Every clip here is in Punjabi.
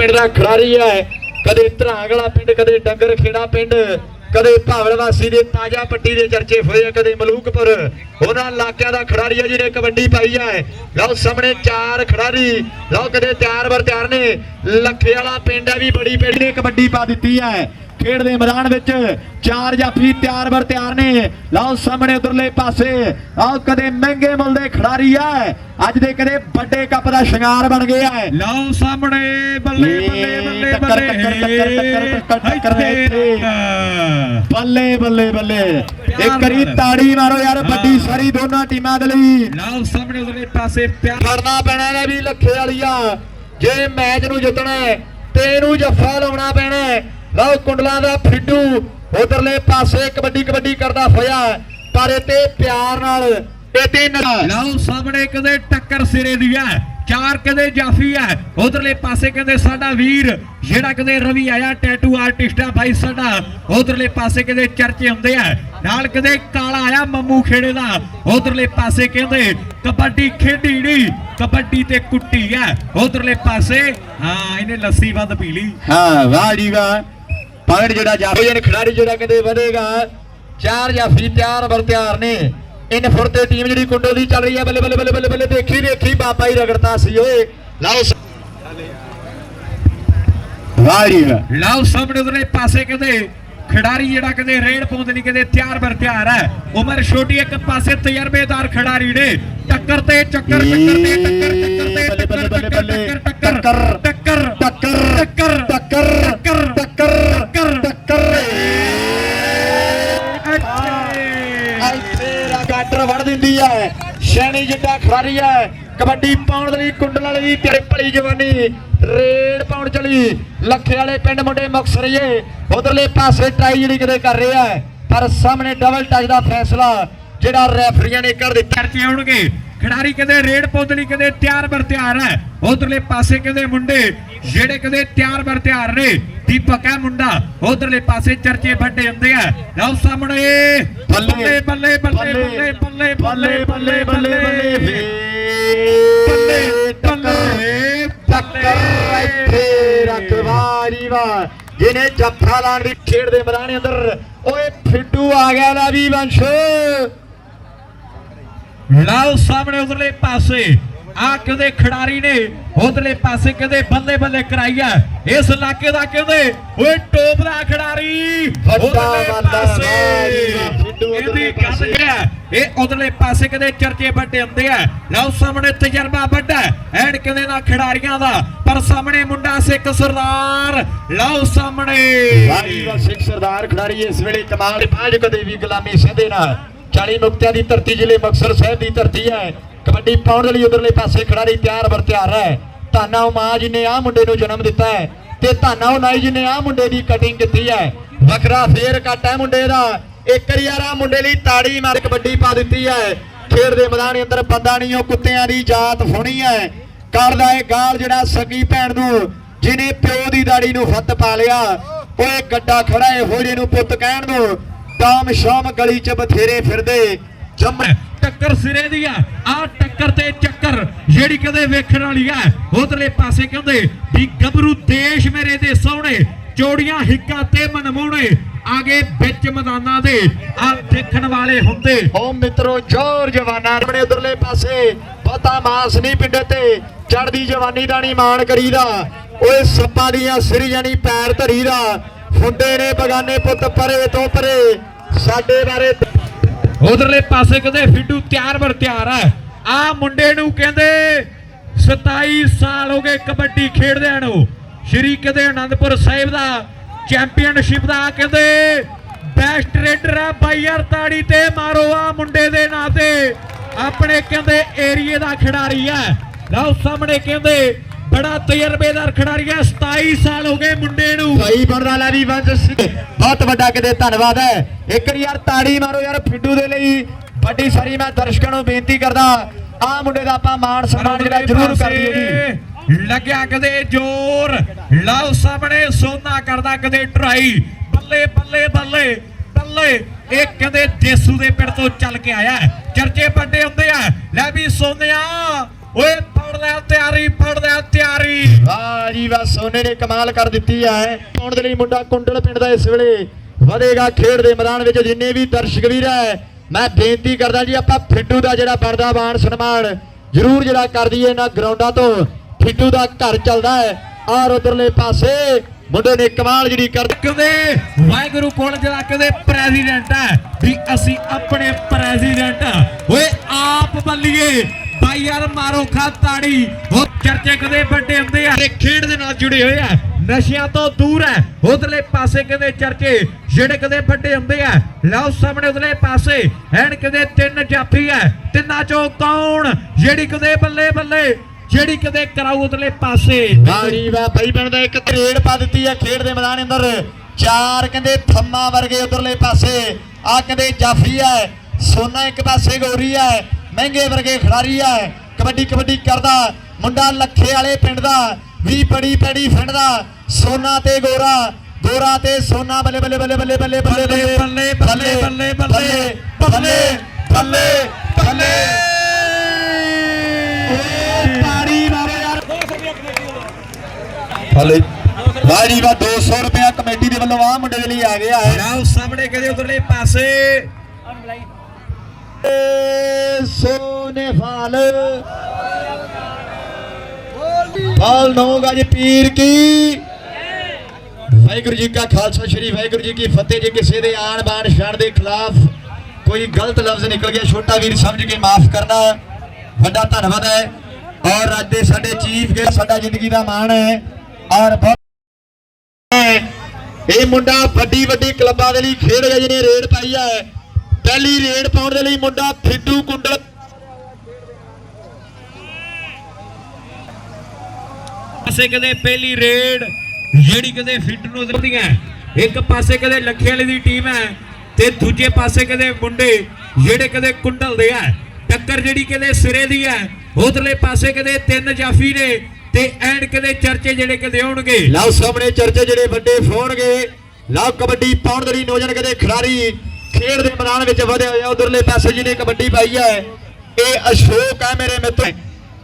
ਪਿੰਡ ਦਾ ਖਿਡਾਰੀ ਹੈ। ਕਦੇ ਧਰਾਂਗ ਪਿੰਡ, ਕਦੇ ਡੰਗਰ ਖੇੜਾ ਪਿੰਡ, ਕਦੇ ਭਾਵਲ ਵਾਸੀ ਦੇ ਤਾਜਾ ਪੱਟੀ ਦੇ ਚਰਚੇ ਹੋਏ ਆ, ਕਦੇ ਮਲੂਕਪੁਰ। ਉਹਨਾਂ ਇਲਾਕਿਆਂ ਦਾ ਖਿਡਾਰੀ ਹੈ ਜਿਹਨੇ ਕਬੱਡੀ ਪਾਈ ਹੈ। ਲਓ ਸਾਹਮਣੇ ਚਾਰ ਖਿਡਾਰੀ। ਲਓ ਕਦੇ ਤਿਆਰ ਵਰ ਤਿਆਰ ਨੇ। ਲੱਖੇ ਵਾਲਾ ਪਿੰਡ ਹੈ ਵੀ ਬੜੀ ਪਿੰਡ ਨੇ ਕਬੱਡੀ ਪਾ ਦਿੱਤੀ ਹੈ। ਖੇਡ ਦੇ ਮੈਦਾਨ ਵਿੱਚ ਚਾਰ ਜਾਫੀ ਤਿਆਰ ਬਰ ਤਿਆਰ ਨੇ। ਲਓ ਸਾਹਮਣੇ ਉਧਰਲੇ ਪਾਸੇ। ਆਹ ਕਦੇ ਮਹਿੰਗੇ ਮੁੱਲ ਦੇ ਖਿਡਾਰੀ ਆ ਅੱਜ ਦੇ ਕਦੇ ਵੱਡੇ ਕੱਪ ਦਾ ਸ਼ਿੰਗਾਰ ਬਣ ਗਿਆ ਹੈ ਲਓ ਸਾਹਮਣੇ ਬੱਲੇ ਬੱਲੇ ਬੱਲੇ ਬੱਲੇ। ਟੱਕਰ, ਟੱਕਰ, ਟੱਕਰ, ਟੱਕਰ, ਟੱਕਰ। ਬੱਲੇ ਬੱਲੇ ਬੱਲੇ। ਇੱਕ ਵਾਰੀ ਨਾਲ। ਤਾੜੀ ਮਾਰੋ ਯਾਰ ਵੱਡੀ ਸਾਰੀ ਦੋਨਾਂ ਟੀਮਾਂ ਦੇ ਲਈ। ਲਓ ਸਾਹਮਣੇ ਉਸਲੇ ਪਾਸੇ ਪਿਆਰ। ਕਰਨਾ ਪੈਣਾ ਨੇ ਵੀ ਲੱਖੇ ਵਾਲੀਆ। ਜੇ ਮੈਚ ਨੂੰ ਜਿੱਤਣਾ ਹੈ ਤੇ ਇਹਨੂੰ ਜੱਫਾ ਲਾਉਣਾ ਪੈਣਾ ਹੈ। ਲਓ ਕੁੰਡਲਾਂ ਦਾ ਫਿੱਡੂ ਉਧਰਲੇ ਪਾਸੇ ਕਬੱਡੀ ਕਬੱਡੀ ਕਰਦਾ ਹੋਇਆ ਪਰ ਤੇ ਪਿਆਰ ਨਾਲ ਇਹ ਲਓ ਸਾਹਮਣੇ ਕਦੇ ਟੱਕਰ ਸਿਰੇ ਦੀ ਹੈ ਚਾਰ ਕਦੇ ਜਾਫੀ ਹੈ ਉਧਰਲੇ ਪਾਸੇ ਕਹਿੰਦੇ ਸਾਡਾ ਵੀਰ ਜਿਹੜਾ ਕਦੇ ਰਵੀ ਆਇਆ ਟੈਟੂ ਆਰਟਿਸਟ ਆ ਭਾਈ ਸਾਡਾ ਉਧਰਲੇ ਪਾਸੇ ਕਦੇ ਚਰਚੇ ਹੁੰਦੇ ਆ ਨਾਲ ਕਦੇ ਕਾਲਾ ਆਇਆ ਮੰਮੂ ਖੇੜੇ ਦਾ ਉਧਰਲੇ ਪਾਸੇ ਕਹਿੰਦੇ ਕਬੱਡੀ ਖੇਡੀ ਨਹੀਂ ਕਬੱਡੀ ਤੇ ਕੁੱਟੀ ਹੈ ਉਧਰਲੇ ਪਾਸੇ ਹਾਂ ਇਹਨੇ ਲੱਸੀ ਵੱਧ ਪੀ ਲਈ। ਹਾਂ ਵਾਹ ਜੀ ਵਾਹ। ਪਗੜ ਜਿਹੜਾ ਜਾਫੀ ਜਨ ਖਿਡਾਰੀ ਜਿਹੜਾ ਕਦੇ ਵਧੇਗਾ ਚਾਰ ਜਾਫੀ ਤਿਆਰ ਬਰ ਤਿਆਰ ਨੇ। ਇਨ ਫੁਰਤੇ ਟੀਮ ਜਿਹੜੀ ਕੁੰਡੋ ਦੀ ਚੱਲ ਰਹੀ ਹੈ ਬੱਲੇ ਬੱਲੇ ਬੱਲੇ ਬੱਲੇ ਬੱਲੇ ਦੇਖੀ ਦੇਖੀ ਬਾਬਾ ਹੀ ਰਗੜਤਾ ਸੀ ਓਏ। ਲਓ ਵਾਹ ਲਓ ਸਾਹਮਣੇ ਉਧਰਲੇ ਪਾਸੇ ਕਹਿੰਦੇ ਖਿਡਾਰੀ ਜਿਹੜਾ ਕਹਿੰਦੇ ਰੇਡ ਪਾਉਂਦੇ ਨਹੀਂ ਕਹਿੰਦੇ ਤਿਆਰ ਬਰ ਤਿਆਰ ਹੈ। ਉਮਰ ਛੋਟੀ ਇੱਕ ਪਾਸੇ ਤਜਰਬੇਦਾਰ ਖਿਡਾਰੀ ਨੇ ਟੱਕਰ ਤੇ ਚੱਕਰ ਟੱਕਰ ਤੇ ਟੱਕਰ ਟੱਕਰ ਤੇ ਟੱਕਰ ਟੱਕਰ ਟੱਕਰ ਟੱਕਰ ਟੱਕਰ ਟੱਕਰ ਟੱਕਰ ਟੱਕਰ ਅੱਛੇ। ਇੱਥੇ ਰਾਗਾਟਰ ਵੜ ਹੈ। ਸ਼ੈਣੀ ਜਿੱਡਾ ਖਿਡਾਰੀ ਹੈ। ਕਬੱਡੀ ਪਾਉਣ ਲਈ ਕੁੰਡਲ ਵਾਲੀ ਤੇਰੇ ਭਲੀ ਜਵਾਨੀ ਰੇਡ ਪਾਉਣ ਚਲੀ। ਲੱਖੇ ਵਾਲੇ ਪਿੰਡ ਮੁੰਡੇ ਮੁਕਸਰੀਏ, ਉਧਰਲੇ ਪਾਸੇ ਟਾਈ ਜਿਹੜੀ ਕਿਤੇ ਕਰ ਰਿਹਾ ਹੈ। ਪਰ ਸਾਹਮਣੇ ਡਬਲ ਟੱਚ ਦਾ ਫੈਸਲਾ, ਜਿਹੜਾ ਰੈਫਰੀਆਂ ਨੇ ਕਰ ਦਿੱਤਾ। ਚਰਚੇ ਆਉਣਗੇ। ਖਿਡਾਰੀ ਕਹਿੰਦੇ ਰੇਡ ਪਾਉਂਦੇ ਕਹਿੰਦੇ ਤਿਆਰ ਬਰ ਤਿਆਰ ਹੈ। ਉਧਰਲੇ ਪਾਸੇ ਕਹਿੰਦੇ ਮੁੰਡੇ ਜਿਹੜੇ ਕਹਿੰਦੇ ਤਿਆਰ ਬਰ ਤਿਆਰ ਨੇ ਦੀਪਕ ਹੈ ਮੁੰਡਾ ਉਧਰਲੇ ਪਾਸੇ ਚਰਚੇ ਵੱਡੇ ਹੁੰਦੇ ਆ ਲਓ ਸਾਹਮਣੇ ਬੱਲੇ ਬੱਲੇ ਬੱਲੇ ਬੱਲੇ ਬੱਲੇ ਬੱਲੇ ਬੱਲੇ ਬੱਲੇ ਬੱਲੇ ਬੱਲੇ ਬੱਲੇ ਟੱਕਰ ਇੱਥੇ ਰਖਵਾਰੀ ਵਾ ਜਿਹਨੇ ਜੱਫਾ ਲਾਣ ਦੀ ਖੇਡ ਦੇ ਮੈਦਾਨ ਅੰਦਰ ਓਏ ਫਿੱਟੂ ਆ ਗਿਆ ਲੈ ਵੀ ਵੰਸ਼ ਲਓ ਸਾਹਮਣੇ ਉਧਰਲੇ ਪਾਸੇ ਆ ਕਹਿੰਦੇ ਖਿਡਾਰੀ ਨੇ ਉਧਰਲੇ ਪਾਸੇ ਕਹਿੰਦੇ ਬੱਲੇ ਬੱਲੇ ਕਰਾਈਆ ਇਸ ਇਲਾਕੇ ਦਾ ਕਹਿੰਦੇ? ਓਏ ਟੋਪ ਦਾ ਖਿਡਾਰੀ ਉਧਰਲੇ ਪਾਸੇ। ਇਹਦੀ ਗੱਲ ਇਹ ਉਧਰਲੇ ਪਾਸੇ ਕਹਿੰਦੇ ਚਰਚੇ ਵੱਡੇ ਹੁੰਦੇ ਆ? ਲਓ ਸਾਹਮਣੇ ਤਜਰਬਾ ਵੱਡਾ ਐਨ ਕਹਿੰਦੇ ਨਾ ਖਿਡਾਰੀਆਂ ਦਾ? ਪਰ ਸਾਹਮਣੇ ਮੁੰਡਾ ਸਿੱਖ ਸਰਦਾਰ। ਲਓ ਸਾਹਮਣੇ। ਵਾਰੀ ਵਾ ਸਿੱਖ ਸਰਦਾਰ ਖਿਡਾਰੀ ਇਸ ਵੇਲੇ ਕਮਾਲ ਬਾਝ ਕਦੇ ਵੀ ਗੁਲਾਮੀ ਸਹਦੇ ਨਾ। 40 ਮੁਕਤਿਆਂ ਦੀ ਧਰਤੀ ਜ਼ਿਲ੍ਹੇ ਮੁਕਤਸਰ ਸਾਹਿਬ ਦੀ ਧਰਤੀ ਹੈ। ਕਬੱਡੀ ਪਾਉਣ ਦੇ ਲਈ ਉਧਰਲੇ ਪਾਸੇ ਖਿਡਾਰੀ ਤਿਆਰ ਬਰ ਤਿਆਰ ਹੈ। ਧਾਨਾ ਉਮਾ ਜੀ ਨੇ ਆ ਮੁੰਡੇ ਨੂੰ ਜਨਮ ਦਿੱਤਾ ਹੈ ਤੇ ਧਾਨਾ ਉਨਾਈ ਜੀ ਨੇ ਆ ਮੁੰਡੇ ਦੀ ਕਟਿੰਗ ਕੀਤੀ ਹੈ। ਵੱਖਰਾ ਫੇਰ ਕੱਟ ਹੈ ਮੁੰਡੇ ਦਾ। ਇੱਕ ਯਾਰਾ ਮੁੰਡੇ ਲਈ ਤਾੜੀ ਮਾਰ ਕਬੱਡੀ ਪਾ ਦਿੱਤੀ ਹੈ। ਖੇਡ ਦੇ ਮੈਦਾਨ ਅੰਦਰ ਬੰਦਾ ਨਹੀਂ, ਉਹ ਕੁੱਤਿਆਂ ਦੀ ਜਾਤ ਹੋਣੀ ਹੈ। ਕਰਦਾ ਏ ਗਾਲ ਜਿਹੜਾ ਸਕੀ ਭੈਣ ਨੂੰ ਜਿਹਨੇ ਪਿਓ ਦੀ ਦਾੜੀ ਨੂੰ ਫੱਤ ਪਾ ਲਿਆ ਓਏ ਗੱਡਾ ਖੜਾ ਏ ਹੋਜੇ ਨੂੰ ਪੁੱਤ ਕਹਿਣ ਨੂੰ ਟਾਮ ਸ਼ਾਮ ਗਲੀ 'ਚ ਬਥੇਰੇ ਫਿਰਦੇ ਜੰਮ ਟੱਕਰ ਸਿਰੇ ਦੀ ਆ। ਆ ਟੱਕਰ ਤੇ ਚੱਕਰ ਜਿਹੜੀ ਕਦੇ ਵੇਖਣ ਵਾਲੀ ਆ। ਉਧਰਲੇ ਪਾਸੇ ਕਹਿੰਦੇ ਵੀ ਗੱਭਰੂ ਦੇਸ਼ ਮੇਰੇ ਦੇ ਸੋਹਣੇ ਚੋੜੀਆਂ ਹਿੱਕਾਂ ਤੇ ਮਨਮੋਹਣੇ। ਆਗੇ ਵਿੱਚ ਮੈਦਾਨਾਂ ਦੇ ਆ ਦੇਖਣ ਵਾਲੇ ਹੁੰਦੇ। ਓ ਮਿੱਤਰੋ, ਜੋਰ ਜਵਾਨਾਂ ਆਪਣੇ ਉਧਰਲੇ ਪਾਸੇ। ਪਤਾ ਮਾਸ ਨਹੀਂ ਪਿੰਡੇ ਤੇ। ਚੜਦੀ ਜਵਾਨੀ ਦਾ ਨਹੀਂ ਮਾਣ ਕਰੀਦਾ। ਓਏ ਸੱਪਾਂ ਦੀਆਂ ਸਿਰ ਜਾਨੀ ਪੈਰ ਧਰੀਦਾ। ਫੁੱਡੇ ਨੇ ਬਗਾਨੇ ਪੁੱਤ ਪਰੇ ਤੋਂ ਪਰੇ। ਸਾਡੇ ਬਾਰੇ ਉਧਰਲੇ ਪਾਸੇ ਕਹਿੰਦੇ ਫਿੱਡੂ ਤਿਆਰ ਬਰ ਤਿਆਰ ਹੈ ਆ ਮੁੰਡੇ ਨੂੰ ਕਹਿੰਦੇ 27 ਸਾਲ ਹੋ ਗਏ ਕਬੱਡੀ ਖੇਡਦਿਆਂ ਨੂੰ। ਸ਼੍ਰੀ ਕਹਿੰਦੇ ਆਨੰਦਪੁਰ ਸਾਹਿਬ ਦਾ ਚੈਂਪੀਅਨਸ਼ਿਪ ਦਾ ਕਹਿੰਦੇ ਬੈਸਟ ਰੇਡਰ ਆ ਬਾਈ ਯਾਰ ਤਾੜੀ ਤੇ ਮਾਰੋ ਆ ਮੁੰਡੇ ਦੇ ਨਾਂ ਤੇ। ਆਪਣੇ ਕਹਿੰਦੇ ਏਰੀਏ ਦਾ ਖਿਡਾਰੀ ਆ। ਲਓ ਸਾਹਮਣੇ ਕਹਿੰਦੇ ਬੜਾ ਤਜਰਬੇਦਾਰ ਖਿਡਾਰੀ ਆ 27 ਸਾਲ ਹੋ ਗਏ ਮੁੰਡੇ ਨੂੰ। ਭਾਈ ਬਣਨ ਵਾਲਾ ਵੀ ਵੰਸ਼ ਬਹੁਤ ਵੱਡਾ ਕਿਤੇ ਧੰਨਵਾਦ ਹੈ। ਇੱਕ ਵਾਰੀ ਯਾਰ ਤਾੜੀ ਮਾਰੋ ਯਾਰ ਫਿੱਡੂ ਦੇ ਲਈ। ਵੱਡੀ ਸਾਰੀ ਮੈਂ ਦਰਸ਼ਕਾਂ ਨੂੰ ਬੇਨਤੀ ਕਰਦਾ ਆ ਮੁੰਡੇ ਦਾ ਆਪਾਂ ਮਾਣ ਸਨਮਾਨ ਜਿਹੜਾ ਜ਼ਰੂਰ ਕਰ ਦਈਏ ਜੀ। ਲੱਗਿਆ ਕਦੇ ਜ਼ੋਰ ਲਓ ਸਾਹਮਣੇ ਸੋਨਾ ਕਰਦਾ ਕਦੇ ਟਰਾਈ। ਬੱਲੇ ਬੱਲੇ ਬੱਲੇ ਬੱਲੇ। ਇਹ ਕਹਿੰਦੇ ਦੇਸੂ ਦੇ ਪਿੰਡ ਤੋਂ ਚੱਲ ਕੇ ਆਇਆ ਹੈ। ਚਰਚੇ ਵੱਡੇ ਹੁੰਦੇ ਆ ਲੈ ਵੀ ਸੋਨਿਆ ਓਏ ਫੜਦਾ ਤਿਆਰੀ ਫੜਦਾ ਤਿਆਰੀ ਵਾਹ ਸੋਨੇ ਨੇ ਕਮਾਲ ਕਰ ਦਿੱਤੀ ਹੈ। ਪਾਉਣ ਦੇ ਲਈ ਮੁੰਡਾ ਕੁੰਡਲ ਪਿੰਡ ਦਾ ਇਸ ਵੇਲੇ ਵਧੇਗਾ ਖੇਡ ਦੇ ਮੈਦਾਨ ਵਿੱਚ, ਜਿੰਨੇ ਵੀ ਦਰਸ਼ਕ ਵੀਰ ਹੈ। ਮੈਂ ਬੇਨਤੀ ਕਰਦਾ ਜੀ, ਆਪਾਂ ਫਿੱਟੂ ਦਾ ਜਿਹੜਾ ਬਣਦਾ ਮਾਣ ਸਨਮਾਨ ਜ਼ਰੂਰ ਜਿਹੜਾ ਕਰ ਦਈਏ ਇਹਨਾਂ ਗਰਾਊਂਡਾਂ ਤੋਂ। ਫਿੱਟੂ ਦਾ ਘਰ ਚੱਲਦਾ ਹੈ ਔਰ ਉਧਰਲੇ ਪਾਸੇ। ਮੁੰਡੇ ਨੇ ਕਮਾਲ ਜਿਹੜੀ ਕਰ ਕਹਿੰਦੇ ਵਾਹਿਗੁਰੂ ਕੋਲ ਜਿਹੜਾ ਕਹਿੰਦੇ ਪ੍ਰੈਜ਼ੀਡੈਂਟ ਹੈ, ਵੀ ਅਸੀਂ ਆਪਣੇ ਪ੍ਰੈਜ਼ੀਡੈਂਟ। ਓਏ, ਆਪ ਬੱਲੀਏ ਬਾਈ ਯਾਰ, ਮਾਰੋ ਖਾ ਤਾੜੀ। ਚਰਚੇ ਕਦੇ ਵੱਡੇ ਹੁੰਦੇ ਆ। ਤੇ ਖੇਡ ਦੇ ਨਾਲ ਜੁੜੇ ਹੋਏ ਆ। ਨਸ਼ਿਆਂ ਤੋਂ ਦੂਰ ਹੈ ਉਧਰਲੇ ਪਾਸੇ ਕਹਿੰਦੇ ਚਰਚੇ ਜਿਹੜੇ ਕਦੇ ਵੱਡੇ ਹੁੰਦੇ ਆ। ਲਓ ਸਾਹਮਣੇ ਉਧਰਲੇ ਪਾਸੇ, ਐਨ ਕਦੇ ਤਿੰਨ ਜਾਫੀ ਹੈ ਤਿੰਨਾਂ ਚੋਂ ਕੌਣ ਜਿਹੜੀ ਕਦੇ ਬੱਲੇ ਬੱਲੇ, ਜਿਹੜੀ ਕਦੇ ਕਰਾਊ ਉਧਰਲੇ ਪਾਸੇ। ਵਾਹ ਜੀ ਵਾਹ ਭਾਈ ਬਣਦਾ ਇੱਕ ਤਰੇੜ ਪਾ ਦਿੱਤੀ ਹੈ ਖੇਡ ਦੇ ਮੈਦਾਨ ਅੰਦਰ। ਚਾਰ ਕਹਿੰਦੇ ਥੰਮਾ ਵਰਗੇ ਉਧਰਲੇ ਪਾਸੇ। ਆ ਕਹਿੰਦੇ ਜਾਫੀ ਹੈ ਸੋਨਾ ਇੱਕ ਪਾਸੇ ਗੋਰੀ ਹੈ ਮਹਿੰਗੇ ਵਰਗੇ ਖਿਡਾਰੀ ਹੈ ਕਬੱਡੀ ਕਬੱਡੀ ਕਰਦਾ। ਮੁੰਡਾ ਲੱਖੇ ਵਾਲੇ ਪਿੰਡ ਦਾ ਵੀ ਬੜੀ ਪੈੜੀ ਫਿੰਡ ਦਾ ਸੋਨਾ ਤੇ ਗੋਰਾ ਗੋਰਾ ਤੇ ਸੋਨਾ ਬੱਲੇ ਬੱਲੇ ਬੱਲੇ ਬੱਲੇ ਬੱਲੇ ਬੱਲੇ ਬੱਲੇ, ਬੱਲੇ, ਬੱਲੇ, ਬੱਲੇ, ਬੱਲੇ, ਬੱਲੇ ਬੱਲੇ ਬੱਲੇ ਤਾੜੀ ਮਾਰੋ ਯਾਰ ਵਾਹ ਜੀ ਵਾਹ 200 ਰੁਪਇਆ ਕਮੇਟੀ ਦੇ ਵੱਲੋਂ ਆ ਮੁੰਡੇ ਦੇ ਲਈ ਆ ਗਿਆ ਹੈ। ਲਓ ਸਾਹਮਣੇ ਕਦੇ ਉਧਰਲੇ ਪਾਸੇ। ਸੋਨੇ ਫਾਲ ਫਾਲ ਨੋ ਗਜ ਪੀਰ ਕੀ? ਵਾਹਿਗੁਰੂ ਜੀ ਕਾ ਖਾਲਸਾ, ਸ੍ਰੀ ਵਾਹਿਗੁਰੂ ਜੀ ਕੀ ਫਤਿਹ। ਜੇ ਕਿਸੇ ਦੇ ਆਣ ਬਾਣ ਸ਼ਾਨ ਦੇ ਖਿਲਾਫ ਕੋਈ ਗਲਤ ਲਫ਼ਜ਼ ਨਿਕਲ ਗਿਆ, ਛੋਟਾ ਵੀਰ ਸਮਝ ਕੇ ਮਾਫ ਕਰਨਾ। ਵੱਡਾ ਧੰਨਵਾਦ ਹੈ। ਔਰ ਅੱਜ ਦੇ ਸਾਡੇ ਚੀਫ ਗੈਸਟ ਸਾਡਾ ਜ਼ਿੰਦਗੀ ਦਾ ਮਾਣ ਹੈ। ਔਰ ਇਹ ਮੁੰਡਾ ਵੱਡੀ ਵੱਡੀ ਕਲੱਬਾਂ ਦੇ ਲਈ ਖੇਡ ਗਿਆ, ਜਿਹਨੇ ਰੇਡ ਪਾਈ ਹੈ। ਪਹਿਲੀ ਰੇਡ ਪਾਉਣ ਦੇ ਲਈ ਮੁੰਡਾ ਫਿੱਡੂ ਕੁੰਡਲ ਪਾਸੇ ਕਦੇ ਪਹਿਲੀ ਰੇਡ, ਜਿਹੜੀ ਕਦੇ ਫਿੱਟ ਨੂੰ ਦਿੰਦੀਆਂ ਇੱਕ ਪਾਸੇ ਕਦੇ ਲੱਖੇ ਵਾਲੇ ਦੀ ਟੀਮ ਹੈ ਤੇ ਦੂਜੇ ਪਾਸੇ ਕਦੇ ਮੁੰਡੇ, ਜਿਹੜੇ ਕਦੇ ਕੁੰਡਲ ਦੇ ਆ। ਟੱਕਰ ਜਿਹੜੀ ਕਦੇ ਸਿਰੇ ਦੀ ਹੈ, ਉਧਰਲੇ ਪਾਸੇ ਕਦੇ ਤਿੰਨ ਜਾਫੀ ਨੇ ਤੇ ਐਂਡ ਕਦੇ ਚਰਚੇ ਜਿਹੜੇ ਕਦੇ ਆਉਣਗੇ। ਲਓ ਸਾਹਮਣੇ ਚਰਚੇ ਜਿਹੜੇ ਵੱਡੇ ਫੋਣਗੇ ਲਓ ਕਬੱਡੀ ਪਾਉਣ ਦੇ ਲਈ ਨੌਜਵਾਨ ਕਦੇ ਖਿਡਾਰੀ ਖੇਡ ਦੇ ਮੈਦਾਨ ਵਿੱਚ ਵਧਿਆ ਹੋਇਆ, ਉਧਰਲੇ ਪਾਸੇ ਜਿਹਨੇ ਕਬੱਡੀ ਪਾਈ ਹੈ, ਇਹ ਅਸ਼ੋਕ ਹੈ ਮੇਰੇ ਮਿੱਤਰ।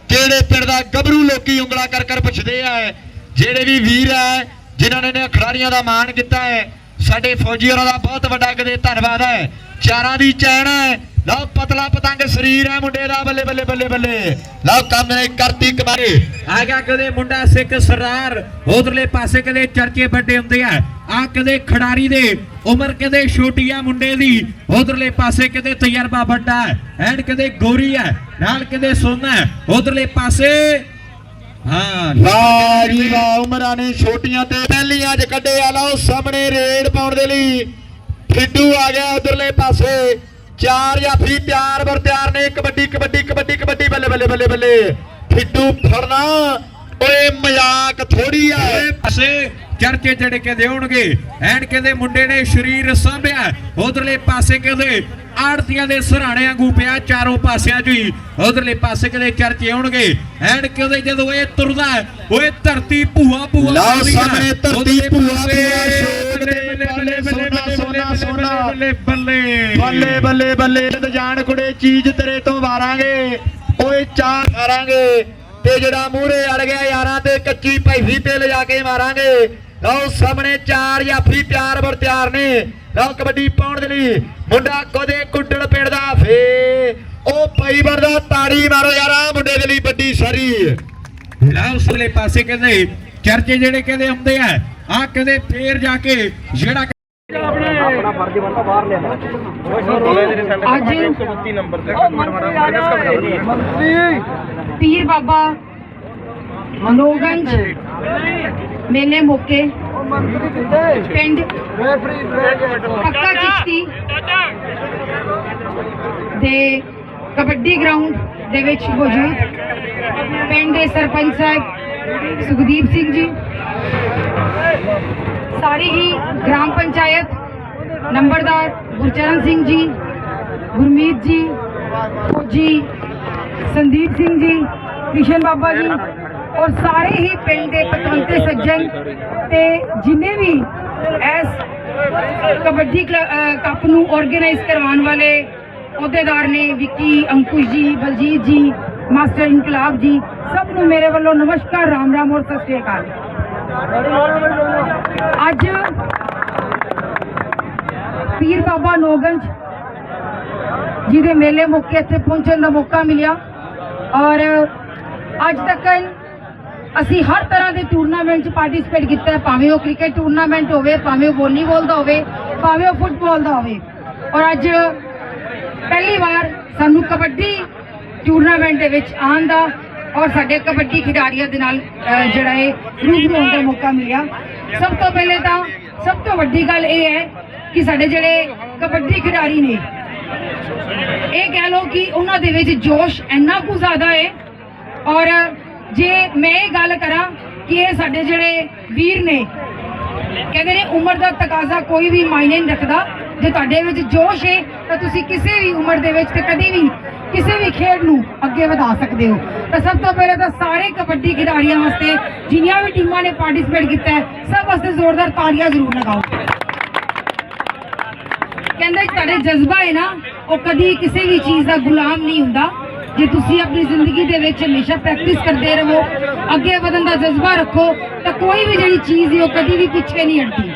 ਕਿਹੜੇ ਪਿੰਡ ਦਾ ਗੱਭਰੂ ਲੋਕੀ ਉਂਗਲਾ ਕਰ ਕਰ ਪੁੱਛਦੇ ਆ, ਜਿਹੜੇ ਵੀ ਵੀਰ ਹੈ ਜਿਨ੍ਹਾਂ ਨੇ ਖਿਡਾਰੀਆਂ ਦਾ ਮਾਣ ਕੀਤਾ ਹੈ, ਸਾਡੇ ਫੌਜੀ ਹੋਰਾਂ ਦਾ ਬਹੁਤ ਵੱਡਾ ਕਦੇ ਧੰਨਵਾਦ ਹੈ। ਚਾਰਾਂ ਦੀ ਚੈਨ ਹੈ। ਲਓ, ਪਤਲਾ ਪਤੰਗ ਸਰੀਰ ਹੈ ਮੁੰਡੇ ਦਾ, ਬੱਲੇ ਬੱਲੇ ਬੱਲੇ ਬੱਲੇ। ਲਓ, ਕੰਮ ਨੇ ਕਰਤੀ ਕਮਾਰੇ ਆ ਗਿਆ ਕਦੇ ਮੁੰਡਾ ਸਿੱਖ ਸਰਦਾਰ, ਉਧਰਲੇ ਪਾਸੇ ਕਦੇ ਚਰਚੇ ਵੱਡੇ ਹੁੰਦੇ ਆ। ਆ ਕਦੇ ਖਿਡਾਰੀ ਦੇ ਉਮਰ ਕਦੇ ਛੋਟੀ ਆ ਮੁੰਡੇ ਦੀ ਉਧਰਲੇ ਪਾਸੇ ਕਦੇ ਤਜਰਬਾ ਵੱਡਾ ਹੈ ਐਂਡ ਕਦੇ ਗੋਰੀ ਹੈ ਨਾਲ ਕਦੇ ਸੋਨਾ ਹੈ ਉਧਰਲੇ ਪਾਸੇ। ਹਾਂ ਜੀ ਵਾਹ ਉਮਰਾਂ ਨੇ ਛੋਟੀਆਂ ਤੇ ਪਹਿਲੀਆਂ ਅੱਜ ਕੱਢੇ ਆ ਲਓ ਸਾਹਮਣੇ ਰੇਡ ਪਾਉਣ ਦੇ ਲਈ। ਫਿੱਡੂ ਆ ਗਿਆ ਉਧਰਲੇ ਪਾਸੇ। ਚਾਰ ਜਾਫੀ ਤਿਆਰ ਬਰ ਤਿਆਰ ਨੇ ਕਬੱਡੀ ਕਬੱਡੀ ਕਬੱਡੀ ਕਬੱਡੀ ਬੱਲੇ ਬੱਲੇ ਬੱਲੇ ਬੱਲੇ। ਫਿੱਡੂ ਫੜਨਾ ਓਏ ਮਜ਼ਾਕ ਥੋੜੀ ਆ। ਪਾਸੇ। ਚਰਚੇ ਜਿਹੜੇ ਕਦੇ ਆਉਣਗੇ ਐਂਡ ਕਦੇ ਮੁੰਡੇ ਨੇ ਸਰੀਰ ਸਾਂਭਿਆ ਉਧਰਲੇ ਪਾਸੇ ਕਦੇ ਆੜਤੀਆਂ ਦੇ ਸਰਾਣੇ ਵਾਂਗੂ ਪਿਆ ਚਾਰੋਂ ਪਾਸਿਆਂ 'ਚ ਹੀ ਉਧਰਲੇ ਪਾਸੇ ਕਦੇ ਚਰਚੇ ਆਉਣਗੇ ਐਂਡ ਕਦੇ ਜਦੋਂ ਇਹ ਤੁਰਦਾ ਓਏ ਧਰਤੀ ਭੂਆ ਭੂਆ ਲਓ। ਸਾਹਮਣੇ ਧਰਤੀ ਭੂਆ ਬੱਲੇ ਬੱਲੇ ਬੱਲੇ ਬੱਲੇ ਜਾਣ ਕੁੜੇ ਚੀਜ਼ ਤੇਰੇ ਤੋਂ ਵਾਰਾਂਗੇ ਓਏ ਚਾਰ ਮਾਰਾਂਗੇ ਤੇ ਜਿਹੜਾ ਮੂਹਰੇ ਅੜ ਗਿਆ ਯਾਰਾਂ ਤੇ ਕੱਚੀ ਪੈਸੀ ਤੇ ਲਿਜਾ ਕੇ ਮਾਰਾਂਗੇ ਲਓ ਸਾਹਮਣੇ ਚਾਰ ਜਾਫੀ ਤਿਆਰ ਬਰ ਤਿਆਰ ਨੇ। ਲਓ ਕਬੱਡੀ ਪਾਉਣ ਦੇ ਲਈ ਮੁੰਡਾ ਕਦੇ ਕੁੱਟੜ ਪਿੰਡ ਦਾ ਫੇ ਉਹ ਪਈ ਬਣਦਾ ਤਾੜੀ ਮਾਰੋ ਯਾਰਾਂ ਮੁੰਡੇ ਦੇ ਲਈ ਵੱਡੀ ਸਾਰੀ। ਲਓ ਉਸਲੇ ਪਾਸੇ ਕਹਿੰਦੇ ਚਰਚੇ ਜਿਹੜੇ ਕਹਿੰਦੇ ਹੁੰਦੇ ਆ ਆ ਕਹਿੰਦੇ ਫੇਰ ਜਾ ਕੇ ਜਿਹੜਾ ਅੱਜ ਪੀਰ ਬਾਬਾ ਮਨੋਗੰਜ। ਮੇਲੇ ਮੌਕੇ। ਪਿੰਡ। ਪੱਕਾ ਚਿਸ਼ਤੀ ਦੇ ਕਬੱਡੀ ਗਰਾਊਂਡ ਦੇ ਵਿੱਚ ਮੌਜੂਦ। ਪਿੰਡ ਦੇ ਸਰਪੰਚ ਸਾਹਿਬ, ਸੁਖਦੀਪ ਸਿੰਘ ਜੀ। ਸਾਰੀ ਹੀ ਗ੍ਰਾਮ ਪੰਚਾਇਤ, ਨੰਬਰਦਾਰ ਗੁਰਚਰਨ ਸਿੰਘ ਜੀ, ਗੁਰਮੀਤ ਜੀ ਫੌਜੀ ਸੰਦੀਪ ਸਿੰਘ ਜੀ ਕਿਸ਼ਨ ਬਾਬਾ ਜੀ ਔਰ ਸਾਰੇ ਹੀ ਪਿੰਡ ਦੇ ਪਤਵੰਤੇ ਸੱਜਣ ਤੇ ਜਿਨੇ ਵੀ ਇਸ ਕਬੱਡੀ ਕਲ- ਕੱਪ ਨੂੰ ਆਰਗੇਨਾਈਜ਼ ਕਰਵਾਉਣ ਵਾਲੇ ਅਹੁਦੇਦਾਰ ਨੇ ਵਿੱਕੀ, ਅੰਕੁਸ਼ ਜੀ, ਬਲਜੀਤ ਜੀ, ਮਾਸਟਰ ਇਨਕਲਾਬ ਜੀ, ਸਭ ਨੂੰ ਮੇਰੇ ਵੱਲੋਂ ਨਮਸਕਾਰ, ਰਾਮ ਰਾਮ ਔਰ ਸਤਿ ਸ਼੍ਰੀ ਅਕਾਲ। ਅੱਜ ਪੀਰ ਬਾਬਾ ਨੋਗੰਜ ਜੀ ਦੇ ਮੇਲੇ ਮੌਕੇ ਇੱਥੇ ਪਹੁੰਚਣ ਦਾ ਮੌਕਾ ਮਿਲਿਆ ਔਰ ਅੱਜ ਤੱਕ ਅਸੀਂ ਹਰ ਤਰ੍ਹਾਂ ਦੇ ਟੂਰਨਾਮੈਂਟ 'ਚ ਪਾਰਟਿਸਿਪੇਟ ਕੀਤਾ ਹੈ, ਭਾਵੇਂ ਉਹ ਕ੍ਰਿਕਟ ਟੂਰਨਾਮੈਂਟ ਹੋਵੇ, ਭਾਵੇਂ ਉਹ ਵੋਲੀਬਾਲ ਦਾ ਹੋਵੇ, ਭਾਵੇਂ ਉਹ ਫੁੱਟਬਾਲ ਦਾ ਹੋਵੇ। ਔਰ ਅੱਜ ਪਹਿਲੀ ਵਾਰ ਸਾਨੂੰ ਕਬੱਡੀ ਟੂਰਨਾਮੈਂਟ ਦੇ ਵਿੱਚ ਆਉਣ ਦਾ ਔਰ ਸਾਡੇ ਕਬੱਡੀ ਖਿਡਾਰੀਆਂ ਦੇ ਨਾਲ ਜਿਹੜਾ ਹੈ ਰੂਬਰੂ ਹੋਣ ਦਾ ਮੌਕਾ ਮਿਲਿਆ। ਸਭ ਤੋਂ ਪਹਿਲੇ ਤਾਂ ਸਭ ਤੋਂ ਵੱਡੀ ਗੱਲ ਇਹ ਹੈ ਕਿ ਸਾਡੇ ਜਿਹੜੇ ਕਬੱਡੀ ਖਿਡਾਰੀ ਨੇ, ਇਹ ਕਹਿ ਲਓ ਕਿ ਉਹਨਾਂ ਦੇ ਵਿੱਚ ਜੋਸ਼ ਇੰਨਾ ਕੁ ਜ਼ਿਆਦਾ ਹੈ ਔਰ ਜੇ ਮੈਂ ਇਹ ਗੱਲ ਕਰਾਂ ਕਿ ਇਹ ਸਾਡੇ ਜਿਹੜੇ ਵੀਰ ਨੇ, ਕਹਿੰਦੇ ਨੇ ਉਮਰ ਦਾ ਤਕਾਜ਼ਾ ਕੋਈ ਵੀ ਮਾਇਨੇ ਨਹੀਂ ਰੱਖਦਾ। ਜੇ ਤੁਹਾਡੇ ਵਿੱਚ ਜੋਸ਼ ਹੈ ਤਾਂ ਤੁਸੀਂ ਕਿਸੇ ਵੀ ਉਮਰ ਦੇ ਵਿੱਚ ਤੇ ਕਦੀ ਵੀ ਕਿਸੇ ਵੀ ਖੇਡ ਨੂੰ ਅੱਗੇ ਵਧਾ ਸਕਦੇ ਹੋ। ਤਾਂ ਸਭ ਤੋਂ ਪਹਿਲਾਂ ਤਾਂ ਸਾਰੇ ਕਬੱਡੀ ਖਿਡਾਰੀਆਂ ਵਾਸਤੇ ਜਿੰਨੀਆਂ ਵੀ ਟੀਮਾਂ ਨੇ ਪਾਰਟਿਸਿਪੇਟ ਕੀਤਾ ਸਭ ਵਾਸਤੇ ਜ਼ੋਰਦਾਰ ਤਾਲੀਆਂ ਜ਼ਰੂਰ ਲਗਾਓ। ਕਹਿੰਦੇ ਤੁਹਾਡੇ ਜਜ਼ਬਾ ਹੈ ਨਾ, ਉਹ ਕਦੀ ਕਿਸੇ ਵੀ ਚੀਜ਼ ਦਾ ਗੁਲਾਮ ਨਹੀਂ ਹੁੰਦਾ। ਜੇ ਤੁਸੀਂ ਆਪਣੀ ਜ਼ਿੰਦਗੀ ਦੇ ਵਿੱਚ ਹਮੇਸ਼ਾ ਪ੍ਰੈਕਟਿਸ ਕਰਦੇ ਰਹੋ, ਅੱਗੇ ਵਧਣ ਦਾ ਜਜ਼ਬਾ ਰੱਖੋ, ਤਾਂ ਕੋਈ ਵੀ ਜਿਹੜੀ ਚੀਜ਼ ਹੈ ਉਹ ਕਦੀ ਵੀ ਪਿੱਛੇ ਨਹੀਂ ਹਟਦੀ।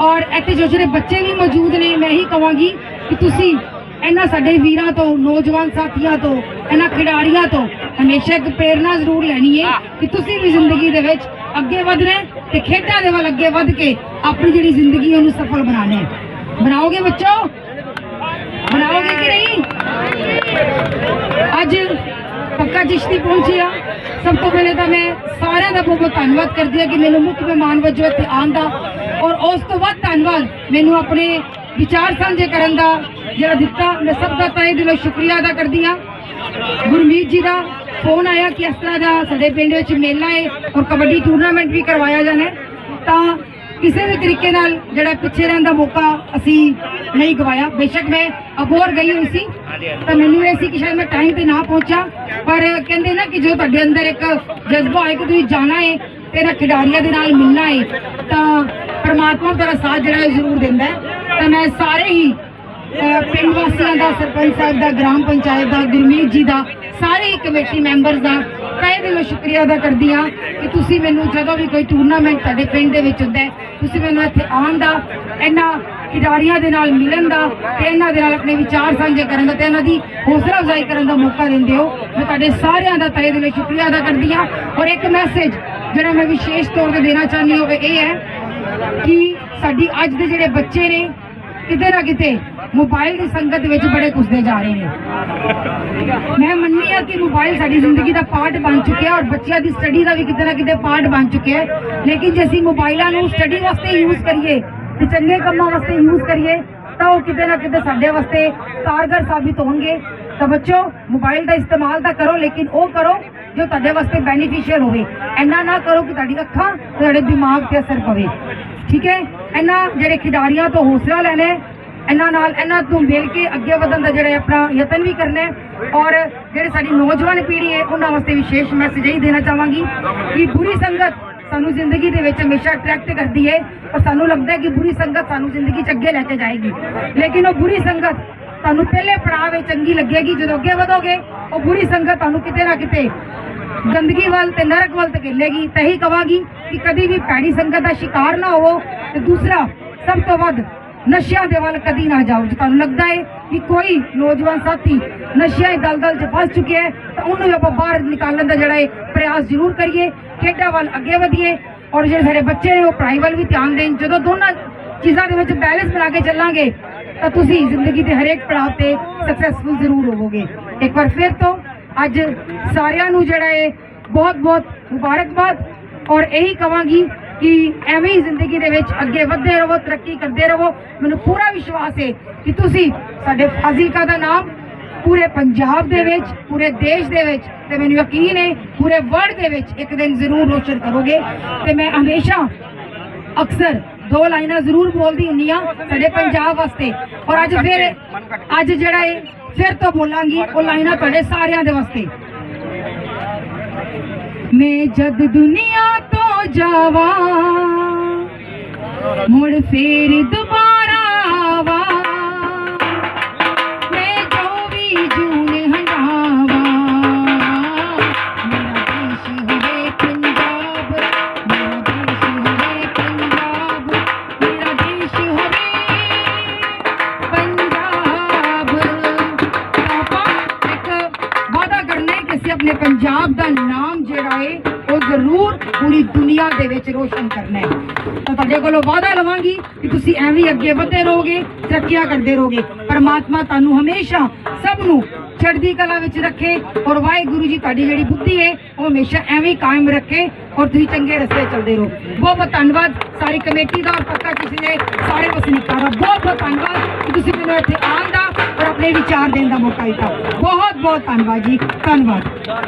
ਔਰ ਇੱਥੇ ਜੋ ਜਿਹੜੇ ਬੱਚੇ ਵੀ ਮੌਜੂਦ ਨੇ, ਮੈਂ ਹੀ ਕਹਾਂਗੀ ਕਿ ਤੁਸੀਂ ਇਹਨਾਂ ਸਾਡੇ ਵੀਰਾਂ ਤੋਂ, ਨੌਜਵਾਨ ਸਾਥੀਆਂ ਤੋਂ, ਇਹਨਾਂ ਖਿਡਾਰੀਆਂ ਤੋਂ ਹਮੇਸ਼ਾ ਇੱਕ ਪ੍ਰੇਰਣਾ ਜ਼ਰੂਰ ਲੈਣੀ ਹੈ ਕਿ ਤੁਸੀਂ ਵੀ ਜ਼ਿੰਦਗੀ ਦੇ ਵਿੱਚ ਅੱਗੇ ਵਧਣਾ ਹੈ ਤੇ ਖੇਡਾਂ ਦੇ ਵੱਲ ਅੱਗੇ ਵਧ ਕੇ ਆਪਣੀ ਜਿਹੜੀ ਜ਼ਿੰਦਗੀ ਉਹਨੂੰ ਸਫਲ ਬਣਾਉਣਾ ਹੈ। ਬਣਾਓਗੇ ਬੱਚੋ? ਬਣਾਓਗੇ ਕਿ ਨਹੀਂ? ਅੱਜ ਪੱਕਾ ਚਿਸ਼ਤੀ ਪਹੁੰਚਿਆ ਸਭ ਤੋਂ ਪਹਿਲੇ ਤਾਂ ਮੈਂ ਸਾਰਿਆਂ ਦਾ ਬਹੁਤ ਬਹੁਤ ਧੰਨਵਾਦ ਕਰਦੀ ਹਾਂ ਕਿ ਮੈਨੂੰ ਮੁੱਖ ਮਹਿਮਾਨ ਵਜੋਂ ਇੱਥੇ ਆਉਣ ਦਾ। ਔਰ ਉਸ ਤੋਂ ਬਾਅਦ ਧੰਨਵਾਦ ਮੈਨੂੰ ਆਪਣੇ ਵਿਚਾਰ ਸਾਂਝੇ ਕਰਨ ਦਾ ਜਿਹੜਾ ਦਿੱਤਾ। ਮੈਂ ਸਭ ਦਾ ਤਹਿ ਦਿਲੋਂ ਸ਼ੁਕਰੀਆ ਅਦਾ ਕਰਦੀ ਹਾਂ। ਗੁਰਮੀਤ ਜੀ ਦਾ ਫੋਨ ਆਇਆ ਕਿ ਇਸ ਤਰ੍ਹਾਂ ਦਾ ਸਾਡੇ ਪਿੰਡ ਵਿੱਚ ਮੇਲਾ ਹੈ ਔਰ ਕਬੱਡੀ ਟੂਰਨਾਮੈਂਟ ਵੀ ਕਰਵਾਇਆ ਜਾਣਾ ਤਾਂ ਕਿਸੇ ਵੀ ਤਰੀਕੇ ਨਾਲ ਜਿਹੜਾ ਪਿੱਛੇ ਰਹਿਣ ਦਾ ਮੌਕਾ ਅਸੀਂ ਨਹੀਂ ਗਵਾਇਆ। ਬੇਸ਼ੱਕ ਮੈਂ ਅਬੋਰ ਗਈ ਹੋਈ ਸੀ ਤਾਂ ਮੈਨੂੰ ਇਹ ਸੀ ਕਿ ਸ਼ਾਇਦ ਮੈਂ ਟਾਈਮ ਤੇ ਨਾ ਪਹੁੰਚਾ ਪਰ ਕਹਿੰਦੇ ਨਾ ਕਿ ਜੋ ਤੁਹਾਡੇ ਅੰਦਰ ਇੱਕ ਜਜ਼ਬਾ ਹੈ ਕਿ ਤੁਸੀਂ ਜਾਣਾ ਹੈ ਤੇ ਇਹਨਾਂ ਖਿਡਾਰੀਆਂ ਦੇ ਨਾਲ ਮਿਲਣਾ ਹੈ ਤਾਂ ਪਰਮਾਤਮਾ ਤੁਹਾਡਾ ਸਾਥ ਜਿਹੜਾ ਹੈ ਜ਼ਰੂਰ ਦਿੰਦਾ ਹੈ। ਤਾਂ ਮੈਂ ਸਾਰੇ ਹੀ ਪਿੰਡ ਵਾਸੀਆਂ ਦਾ ਸਰਪੰਚ ਸਾਹਿਬ ਦਾ ਗ੍ਰਾਮ ਪੰਚਾਇਤ ਦਾ ਗੁਰਮੀਤ ਜੀ ਦਾ ਸਾਰੇ ਹੀ ਕਮੇਟੀ ਮੈਂਬਰਸ ਦਾ ਤਹਿ ਦਿਲੋਂ ਸ਼ੁਕਰੀਆ ਅਦਾ ਕਰਦੀ ਹਾਂ ਕਿ ਤੁਸੀਂ ਮੈਨੂੰ ਜਦੋਂ ਵੀ ਕੋਈ ਟੂਰਨਾਮੈਂਟ ਤੁਹਾਡੇ ਪਿੰਡ ਦੇ ਵਿੱਚ ਹੁੰਦਾ ਹੈ ਤੁਸੀਂ ਮੈਨੂੰ ਇੱਥੇ ਆਉਣ ਦਾ, ਇਹਨਾਂ ਖਿਡਾਰੀਆਂ ਦੇ ਨਾਲ ਮਿਲਣ ਦਾ ਤੇ ਇਹਨਾਂ ਦੇ ਨਾਲ ਆਪਣੇ ਵਿਚਾਰ ਸਾਂਝੇ ਕਰਨ ਦਾ ਤੇ ਇਹਨਾਂ ਦੀ ਹੌਸਲਾ ਅਫਜ਼ਾਈ ਕਰਨ ਦਾ ਮੌਕਾ ਦਿੰਦੇ ਹੋ। ਮੈਂ ਤੁਹਾਡੇ ਸਾਰਿਆਂ ਦਾ ਤਹਿ ਦਿਲੋਂ ਸ਼ੁਕਰੀਆ ਅਦਾ ਕਰਦੀ ਹਾਂ। ਔਰ ਇੱਕ ਮੈਸੇਜ ਜਿਹੜਾ ਮੈਂ ਵਿਸ਼ੇਸ਼ ਤੌਰ ਤੇ ਦੇਣਾ ਚਾਹੁੰਦੀ ਹਾਂ ਉਹ ਇਹ ਹੈ ਕਿ ਸਾਡੀ ਅੱਜ ਦੇ ਜਿਹੜੇ ਬੱਚੇ ਨੇ ਕਿਤੇ ਨਾ ਕਿਤੇ ਮੋਬਾਈਲ ਦੀ ਸੰਗਤ ਵਿੱਚ ਬੜੇ ਕੁਸਦੇ ਜਾ ਰਹੇ ਨੇ। ਮੈਂ ਮੰਨਦੀ ਹਾਂ ਕਿ ਮੋਬਾਈਲ ਸਾਡੀ ਜ਼ਿੰਦਗੀ ਦਾ ਪਾਰਟ ਬਣ ਚੁੱਕਿਆ ਔਰ ਬੱਚਿਆਂ ਦੀ ਸਟੱਡੀ ਦਾ ਵੀ ਕਿਤੇ ਨਾ ਕਿਤੇ ਪਾਰਟ ਬਣ ਚੁੱਕਿਆ ਲੇਕਿਨ ਜੇ ਅਸੀਂ ਮੋਬਾਈਲਾਂ ਨੂੰ ਸਟੱਡੀ ਵਾਸਤੇ ਯੂਜ਼ ਕਰੀਏ, ਤੇ ਚੰਗੇ ਕੰਮਾਂ ਵਾਸਤੇ ਯੂਜ਼ ਕਰੀਏ, ਤਾਂ ਉਹ ਕਿਤੇ ਨਾ ਕਿਤੇ ਸਾਡੇ ਵਾਸਤੇ ਕਾਰਗਰ ਸਾਬਿਤ ਹੋਣਗੇ। ਤਾਂ ਬੱਚੋ, ਮੋਬਾਈਲ ਦਾ ਇਸਤੇਮਾਲ ਤਾਂ ਕਰੋ, ਲੇਕਿਨ ਉਹ ਕਰੋ ਜੋ ਤੁਹਾਡੇ ਵਾਸਤੇ ਬੈਨੀਫੀਸ਼ੀਅਲ ਹੋਵੇ। ਇੰਨਾ ਨਾ ਕਰੋ ਕਿ ਤੁਹਾਡੀ ਅੱਖਾਂ ਤੇ ਤੁਹਾਡੇ ਦਿਮਾਗ ਤੇ ਅਸਰ ਪਵੇ। ਠੀਕ ਹੈ? ਇਹਨਾਂ ਜਿਹੜੇ ਖਿਡਾਰੀਆਂ ਤੋਂ ਹੌਸਲਾ ਲੈਣਾ ਇਹਨਾਂ ਨਾਲ ਇਹਨਾਂ ਤੋਂ ਮਿਲ ਕੇ ਅੱਗੇ ਵਧਣ ਦਾ ਜਿਹੜਾ ਆਪਣਾ ਯਤਨ ਵੀ ਕਰਨਾ ਔਰ ਜਿਹੜੇ ਸਾਡੀ ਨੌਜਵਾਨ ਪੀੜ੍ਹੀ ਹੈ, ਉਹਨਾਂ ਵਾਸਤੇ ਵਿਸ਼ੇਸ਼ ਮੈਸੇਜ ਇਹ ਦੇਣਾ ਚਾਹਾਂਗੀ ਕਿ ਬੁਰੀ ਸੰਗਤ ਸਾਨੂੰ ਜ਼ਿੰਦਗੀ ਦੇ ਵਿੱਚ ਹਮੇਸ਼ਾ ਅਟਰੈਕਟ ਕਰਦੀ ਹੈ ਔਰ ਸਾਨੂੰ ਲੱਗਦਾ ਹੈ ਕਿ ਬੁਰੀ ਸੰਗਤ ਸਾਨੂੰ ਜ਼ਿੰਦਗੀ 'ਚ ਅੱਗੇ ਲੈ ਕੇ ਜਾਏਗੀ। ਲੇਕਿਨ ਉਹ ਬੁਰੀ ਸੰਗਤ ਤੁਹਾਨੂੰ ਪਹਿਲੇ ਪੜਾਅ ਵਿੱਚ ਚੰਗੀ ਲੱਗੇਗੀ, ਜਦੋਂ ਅੱਗੇ ਵਧੋਗੇ, ਉਹ ਬੁਰੀ ਸੰਗਤ ਤੁਹਾਨੂੰ ਕਿਤੇ ਨਾ ਕਿਤੇ ਗੰਦਗੀ ਵੱਲ ਤੇ ਨਰਕ ਵੱਲ ਧਕੇਲੇਗੀ ਤਾਂ ਹੀ ਕਵਾਂਗੀ ਕਿ ਕਦੀ ਵੀ ਭੈੜੀ ਸੰਗਤ ਦਾ ਸ਼ਿਕਾਰ ਨਾ ਹੋਵੋ ਤੇ ਦੂਸਰਾ, ਸਭ ਤੋਂ ਵੱਧ ਨਸ਼ਿਆਂ ਦੇ ਵੱਲ ਕਦੀ ਨਾ ਜਾਓ। ਜੇ ਤੁਹਾਨੂੰ ਲੱਗਦਾ ਹੈ ਕਿ ਕੋਈ ਨੌਜਵਾਨ ਸਾਥੀ ਨਸ਼ਿਆਂ ਦੀ ਦਲਦਲ 'ਚ ਫਸ ਚੁੱਕਿਆ ਹੈ ਤਾਂ ਉਹਨੂੰ ਵੀ ਆਪਾਂ ਬਾਹਰ ਨਿਕਾਲਣ ਦਾ ਜਿਹੜਾ ਹੈ ਪ੍ਰਯਾਸ ਜ਼ਰੂਰ ਕਰੀਏ, ਖੇਡਾਂ ਵੱਲ ਅੱਗੇ ਵਧੀਏ ਔਰ ਜਿਹੜੇ ਸਾਡੇ ਬੱਚੇ ਨੇ ਉਹ ਪੜ੍ਹਾਈ ਵੱਲ ਵੀ ਧਿਆਨ ਦੇਣ। ਜਦੋਂ ਦੋਨਾਂ ਚੀਜ਼ਾਂ ਦੇ ਵਿੱਚ ਬੈਲੈਂਸ ਬਣਾ ਕੇ ਚੱਲਾਂਗੇ, ਤਾਂ ਤੁਸੀਂ ਜ਼ਿੰਦਗੀ ਦੇ ਹਰੇਕ ਪੜਾਅ ਤੇ ਸਕਸੈਸਫੁਲ ਜ਼ਰੂਰ ਹੋਵੋਗੇ। ਇੱਕ ਵਾਰ ਫਿਰ ਤੋਂ ਅੱਜ ਸਾਰਿਆਂ ਨੂੰ ਜਿਹੜਾ ਹੈ ਬਹੁਤ ਬਹੁਤ ਮੁਬਾਰਕਬਾਦ ਔਰ ਇਹੀ ਕਵਾਂਗੀ ਕਿ ਐਵੇਂ ਹੀ ਜ਼ਿੰਦਗੀ ਦੇ ਵਿੱਚ ਅੱਗੇ ਵਧਦੇ ਰਹੋ ਤਰੱਕੀ ਕਰਦੇ ਰਹੋ। ਮੈਨੂੰ ਪੂਰਾ ਵਿਸ਼ਵਾਸ ਹੈ ਕਿ ਤੁਸੀਂ ਸਾਡੇ ਫਾਜ਼ਿਲਕਾ ਦਾ ਨਾਮ ਪੂਰੇ ਪੰਜਾਬ ਦੇ ਵਿੱਚ ਪੂਰੇ ਦੇਸ਼ ਦੇ ਵਿੱਚ ਤੇ ਮੈਨੂੰ ਯਕੀਨ ਹੈ ਪੂਰੇ ਵਰਲਡ ਦੇ ਵਿੱਚ ਇੱਕ ਦਿਨ ਜ਼ਰੂਰ ਰੋਸ਼ਨ ਕਰੋਗੇ। ਤੇ ਮੈਂ ਹਮੇਸ਼ਾ ਅਕਸਰ ਦੋ ਲਾਈਨਾਂ ਜ਼ਰੂਰ ਬੋਲਦੀ ਹੁੰਨੀ ਆ ਸਾਡੇ ਪੰਜਾਬ ਵਾਸਤੇ। ਔਰ ਅੱਜ ਫਿਰ ਅੱਜ ਜਿਹੜਾ ਹੈ ਫਿਰ ਤੋਂ ਬੋਲਾਂਗੀ, ਉਹ ਲਾਈਨਾਂ ਤੁਹਾਡੇ ਸਾਰਿਆਂ ਦੇ ਵਾਸਤੇ। ਮੈਂ ਜਦ ਦੁਨੀਆ ਤੋਂ ਜਾਵਾਂ, ਮੁੜ ਫੇਰ ਦੁਬਾਰਾ ਪੰਜਾਬ ਦਾ ਨਾਮ ਜਿਹੜਾ ਹੈ ਉਹ ਜ਼ਰੂਰ ਪੂਰੀ ਦੁਨੀਆ ਦੇ ਵਿੱਚ ਰੋਸ਼ਨ ਕਰਨਾ ਹੈ ਤਾਂ ਤੁਹਾਡੇ ਕੋਲੋਂ ਵਾਅਦਾ ਲਵਾਂਗੀ ਕਿ ਤੁਸੀਂ ਐਵੇਂ ਅੱਗੇ ਵਧਦੇ ਰਹੋਗੇ, ਤਰੱਕੀਆਂ ਕਰਦੇ ਰਹੋਗੇ। ਪਰਮਾਤਮਾ ਤੁਹਾਨੂੰ ਹਮੇਸ਼ਾ ਸਭ ਨੂੰ ਚੜ੍ਹਦੀ ਕਲਾ ਵਿੱਚ ਰੱਖੇ ਔਰ ਵਾਹਿਗੁਰੂ ਜੀ ਤੁਹਾਡੀ ਜਿਹੜੀ ਬੁੱਧੀ ਹੈ ਉਹ ਹਮੇਸ਼ਾ ਐਵੇਂ ਕਾਇਮ ਰੱਖੇ ਔਰ ਤੁਸੀਂ ਚੰਗੇ ਰਸਤੇ ਚੱਲਦੇ ਰਹੋ। ਬਹੁਤ ਬਹੁਤ ਧੰਨਵਾਦ। ਸਾਰੀ ਕਮੇਟੀ ਦਾ ਔਰ ਪੱਕਾ ਕਿਸੇ ਦੇ, ਸਾਰੇ ਵਸਨੀਕਾਂ ਦਾ ਬਹੁਤ ਬਹੁਤ ਧੰਨਵਾਦ ਕਿ ਤੁਸੀਂ ਮੈਨੂੰ ਇੱਥੇ ਆਉਣ ਦਾ ਔਰ ਆਪਣੇ ਵਿਚਾਰ ਦੇਣ ਦਾ ਮੌਕਾ ਦਿੱਤਾ। ਬਹੁਤ ਬਹੁਤ ਧੰਨਵਾਦ ਜੀ। ਧੰਨਵਾਦ।